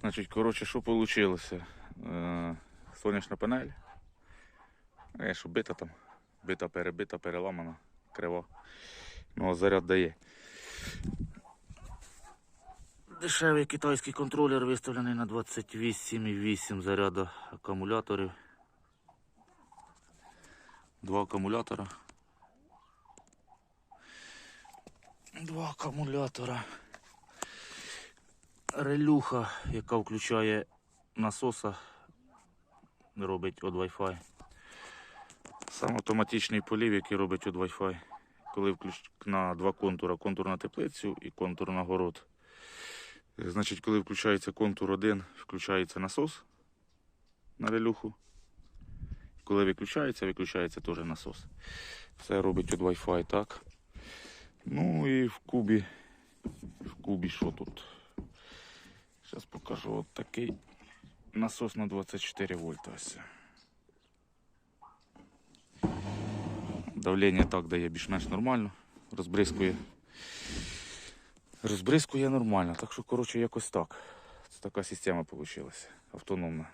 Значить, коротше, що вийшло? Е, сонячна панель. Що бита там. Бита, перебита, переламана, крива. Ну, а заряд дає. Дешевий китайський контролер виставлений на 28,8 заряду акумуляторів. Два акумулятора. Два акумулятора. Релюха, яка включає насоса, робить від Wi-Fi. Сам автоматичний полів, який робить від Wi-Fi. Коли включ... на два контура, контур на теплицю і контур на город. Е, Значить, коли включається контур 1, включається насос на релюху. Коли виключається, виключається теж насос. Все робить від Wi-Fi, так. Ну і в кубі. В кубі що тут? Покажу от такий насос на 24 вольта. Ось. Давлення так дає більш-менш нормально. Розбризкує. Розбризкує нормально. Так що, коротше, якось так. Це така система вийшла. Автономна.